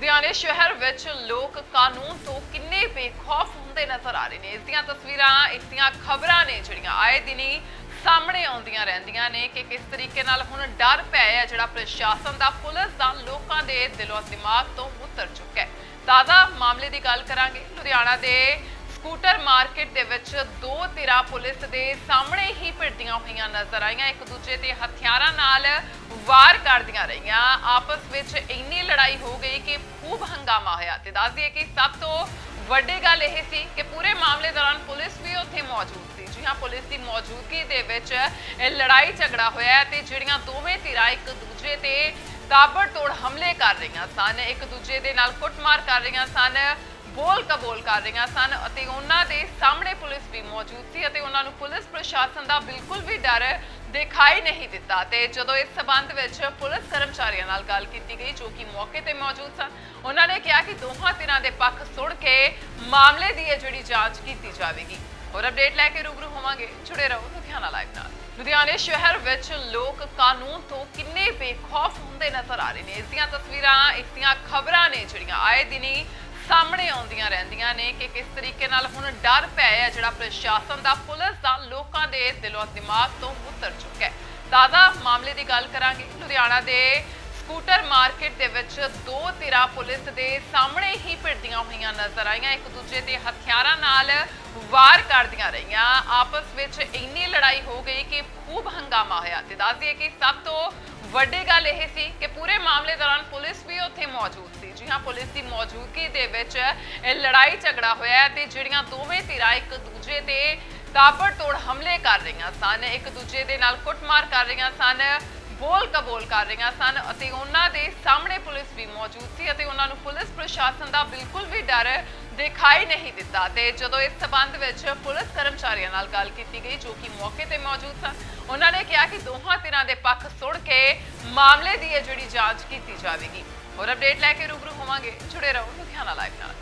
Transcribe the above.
ਲੁਧਿਆਣੇ ਸ਼ਹਿਰ ਵਿੱਚ ਲੋਕ ਕਾਨੂੰਨ ਤੋਂ ਕਿੰਨੇ ਬੇਖੌਫ ਹੁੰਦੇ ਨਜ਼ਰ ਆ ਰਹੇ ਨੇ। ਇਸ ਦੀਆਂ ਤਸਵੀਰਾਂ, ਇਸ ਦੀਆਂ ਖਬਰਾਂ ਨੇ ਜਿਹੜੀਆਂ ਆਏ ਦਿਨੀ ਸਾਹਮਣੇ ਆਉਂਦੀਆਂ ਰਹਿੰਦੀਆਂ ਨੇ ਕਿ ਕਿਸ ਤਰੀਕੇ ਨਾਲ ਹੁਣ ਡਰ ਪਿਆ ਹੈ ਜਿਹੜਾ ਪ੍ਰਸ਼ਾਸਨ ਦਾ, ਪੁਲਿਸ ਦਾ ਲੋਕਾਂ ਦੇ ਦਿਲੋਂ ਦਿਮਾਗ ਤੋਂ ਉਤਰ ਚੁੱਕਾ ਹੈ। ਤਾਜ਼ਾ ਮਾਮਲੇ ਦੀ ਗੱਲ ਕਰਾਂਗੇ। ਲੁਧਿਆਣਾ ਦੇ ਸਕੂਟਰ ਮਾਰਕੀਟ ਦੇ ਵਿੱਚ ਦੋ ਧਿਰਾਂ ਪੁਲਿਸ ਦੇ ਸਾਹਮਣੇ ਹੀ ਭਿੜਦੀਆਂ ਹੋਈਆਂ ਨਜ਼ਰ ਆਈਆਂ। ਇੱਕ ਦੂਜੇ ਤੇ ਹਥਿਆਰਾਂ ਨਾਲ ਵਾਰ ਕਰਦੀਆਂ ਰਹੀਆਂ। ਆਪਸ ਵਿੱਚ ਇੰਨੀ ਲੜਾਈ ਹੋ ਗਈ ਕਿ ਖੂਬ ਹੰਗਾਮਾ ਹੋਇਆ ਤੇ ਦੱਸ ਦਈਏ ਕਿ ਸਭ ਤੋਂ ਵੱਡੀ ਗੱਲ ਇਹ ਸੀ ਕਿ ਪੂਰੇ ਮਾਮਲੇ ਦੌਰਾਨ ਪੁਲਿਸ ਵੀ ਉੱਥੇ ਮੌਜੂਦ ਸੀ। ਜੀ ਹਾਂ, ਪੁਲਿਸ ਦੀ ਮੌਜੂਦਗੀ ਦੇ ਵਿੱਚ ਇਹ ਲੜਾਈ ਝਗੜਾ ਹੋਇਆ ਹੈ ਤੇ ਜਿਹੜੀਆਂ ਦੋਵੇਂ ਧਿਰਾਂ ਇੱਕ ਦੂਜੇ ਤੇ ਤਾਬੜਤੋੜ ਹਮਲੇ ਕਰ ਰਹੀਆਂ ਸਨ, ਇੱਕ ਦੂਜੇ ਦੇ ਨਾਲ ਕੁੱਟਮਾਰ ਕਰ ਰਹੀਆਂ ਸਨ, ਬੋਲ ਕਬੋਲ ਕਰ ਰਹੀਆਂ ਸਨ ਅਤੇ ਉਹਨਾਂ ਦੇ ਸਾਹਮਣੇ ਪੁਲਿਸ ਵੀ ਮੌਜੂਦ ਸੀ ਅਤੇ ਉਹਨਾਂ ਨੂੰ ਪੁਲਿਸ ਪ੍ਰਸ਼ਾਸਨ ਦਾ ਬਿਲਕੁਲ ਵੀ ਡਰ ਦਿਖਾਈ ਨਹੀਂ ਦਿੱਤਾ ਤੇ ਜਦੋਂ ਇਸ ਸਬੰਧ ਵਿੱਚ ਪੁਲਿਸ ਕਰਮਚਾਰੀਆਂ ਨਾਲ ਗੱਲ ਕੀਤੀ ਗਈ, ਜੋ ਕਿ ਮੌਕੇ ਤੇ ਮੌਜੂਦ ਸਨ, ਉਹਨਾਂ ਨੇ ਕਿਹਾ ਕਿ ਦੋਹਾਂ ਧਿਰਾਂ ਦੇ ਪੱਖ ਸੁਣ ਕੇ ਮਾਮਲੇ ਦੀ ਇਹ ਜਿਹੜੀ ਜਾਂਚ ਕੀਤੀ ਜਾਵੇਗੀ। ਹੋਰ ਅਪਡੇਟ ਲੈ ਕੇ ਰੂਬਰੂ ਹੋਵਾਂਗੇ। ਜੁੜੇ ਰਹੋ ਲੁਧਿਆਣਾ ਲਾਈਵ ਨਾਲ। ਲੁਧਿਆਣੇ ਸ਼ਹਿਰ ਵਿੱਚ ਲੋਕ ਕਾਨੂੰਨ ਤੋਂ ਕਿੰਨੇ ਬੇਖੌਫ ਹੁੰਦੇ ਨਜ਼ਰ ਆ ਰਹੇ ਨੇ। ਇਸ ਦੀਆਂ ਤਸਵੀਰਾਂ, ਇਸ ਦੀਆਂ ਖਬਰਾਂ ਨੇ ਜਿਹੜੀਆਂ ਆਏ ਦਿਨੀ ਸਾਹਮਣੇ ਆਉਂਦੀਆਂ ਰਹਿੰਦੀਆਂ ਨੇ ਕਿ ਕਿਸ ਤਰੀਕੇ ਨਾਲ ਹੁਣ ਡਰ ਪਿਆ ਹੈ ਜਿਹੜਾ ਪ੍ਰਸ਼ਾਸਨ ਦਾ, ਪੁਲਿਸ ਦਾ ਲੋਕਾਂ ਦੇ ਦਿਲੋਂ ਦਿਮਾਗ ਤੋਂ ਉਤਰ ਚੁੱਕਾ ਹੈ। ਤਾਜ਼ਾ ਮਾਮਲੇ ਦੀ ਗੱਲ ਕਰਾਂਗੇ। ਲੁਧਿਆਣਾ ਦੇ ਸਕੂਟਰ ਮਾਰਕੀਟ ਦੇ ਵਿੱਚ ਦੋ ਧਿਰਾਂ ਪੁਲਿਸ ਦੇ ਸਾਹਮਣੇ ਹੀ ਭਿੜਦੀਆਂ ਹੋਈਆਂ ਨਜ਼ਰ ਆਈਆਂ। ਇੱਕ ਦੂਜੇ ਤੇ ਹਥਿਆਰਾਂ ਨਾਲ ਵਾਰ ਕਰਦੀਆਂ ਰਹੀਆਂ। ਆਪਸ ਵਿੱਚ ਇੰਨੀ ਲੜਾਈ ਹੋ ਗਈ ਕਿ ਖੂਬ ਹੰਗਾਮਾ ਹੋਇਆ। ਤੇ ਦੱਸਦੀ ਦਈਏ ਕਿ ਸਭ ਤੋਂ ਵੱਡੀ ਗੱਲ ਇਹ ਸੀ ਕਿ ਪੂਰੇ ਮਾਮਲੇ ਦੌਰਾਨ ਉੱਥੇ ਮੌਜੂਦ ਸੀ ਜੀ ਹਾਂ ਪੁਲਿਸ ਦੀ ਮੌਜੂਦਗੀ ਦੇ ਵਿੱਚ ਲੜਾਈ ਝਗੜਾ ਹੋਇਆ ਤੇ ਜਿਹੜੀਆਂ ਦੋਵੇਂ ਧਿਰਾਂ ਇੱਕ ਦੂਜੇ ਤੇ ਤਾਬੜਤੋੜ ਹਮਲੇ ਕਰ ਰਹੀਆਂ ਸਨ, ਇੱਕ ਦੂਜੇ ਦੇ ਨਾਲ ਕੁੱਟਮਾਰ ਕਰ ਰਹੀਆਂ ਸਨ, ਬੋਲ ਕਬੋਲ ਕਰ ਰਹੀਆਂ ਸਨ ਅਤੇ ਉਹਨਾਂ ਦੇ ਸਾਹਮਣੇ ਪੁਲਿਸ ਵੀ ਮੌਜੂਦ ਸੀ ਅਤੇ ਉਹਨਾਂ ਨੂੰ ਪੁਲਿਸ ਪ੍ਰਸ਼ਾਸਨ ਦਾ ਬਿਲਕੁਲ ਵੀ ਡਰ ਦਿਖਾਈ ਨਹੀਂ ਦਿੱਤਾ ਤੇ ਜਦੋਂ ਇਸ ਸਬੰਧ ਵਿੱਚ ਪੁਲਿਸ ਕਰਮਚਾਰੀਆਂ ਨਾਲ ਗੱਲ ਕੀਤੀ ਗਈ, ਜੋ ਕਿ ਮੌਕੇ ਤੇ ਮੌਜੂਦ ਸਨ, ਉਹਨਾਂ ਨੇ ਕਿਹਾ ਕਿ ਦੋਹਾਂ ਧਿਰਾਂ ਦੇ ਪੱਖ ਸੁਣ ਕੇ ਮਾਮਲੇ ਦੀ ਇਹ ਜਿਹੜੀ ਜਾਂਚ ਕੀਤੀ ਜਾਵੇਗੀ। ਹੋਰ ਅਪਡੇਟ ਲੈ ਕੇ ਰੂਬਰੂ ਹੋਵਾਂਗੇ ਜੁੜੇ ਰਹੋ ਲੁਧਿਆਣਾ ਲਾਈਵ ਨਾਲ।